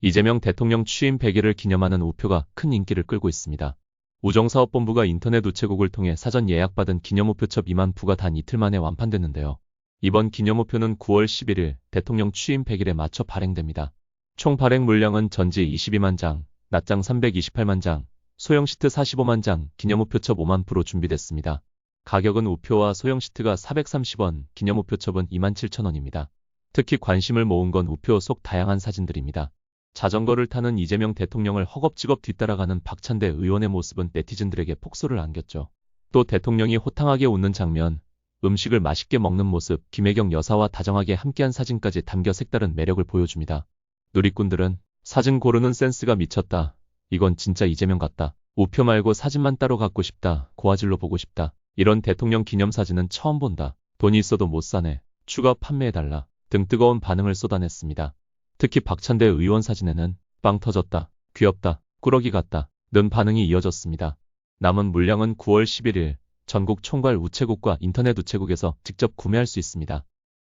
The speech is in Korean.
이재명 대통령 취임 100일을 기념하는 우표가 큰 인기를 끌고 있습니다. 우정사업본부가 인터넷 우체국을 통해 사전 예약받은 기념우표첩 2만 부가 단 이틀 만에 완판됐는데요. 이번 기념우표는 9월 11일 대통령 취임 100일에 맞춰 발행됩니다. 총 발행 물량은 전지 22만 장, 낮장 328만 장, 소형 시트 45만 장, 기념우표첩 5만 부로 준비됐습니다. 가격은 우표와 소형 시트가 430원, 기념우표첩은 27,000원입니다. 특히 관심을 모은 건 우표 속 다양한 사진들입니다. 자전거를 타는 이재명 대통령을 허겁지겁 뒤따라가는 박찬대 의원의 모습은 네티즌들에게 폭소를 안겼죠. 또 대통령이 호탕하게 웃는 장면, 음식을 맛있게 먹는 모습, 김혜경 여사와 다정하게 함께한 사진까지 담겨 색다른 매력을 보여줍니다. 누리꾼들은 사진 고르는 센스가 미쳤다. 이건 진짜 이재명 같다. 우표 말고 사진만 따로 갖고 싶다. 고화질로 보고 싶다. 이런 대통령 기념사진은 처음 본다. 돈이 있어도 못 사네. 추가 판매해달라. 등 뜨거운 반응을 쏟아냈습니다. 특히 박찬대 의원 사진에는 빵 터졌다, 귀엽다, 꾸러기 같다 는 반응이 이어졌습니다. 남은 물량은 9월 11일 전국 총괄 우체국과 인터넷 우체국에서 직접 구매할 수 있습니다.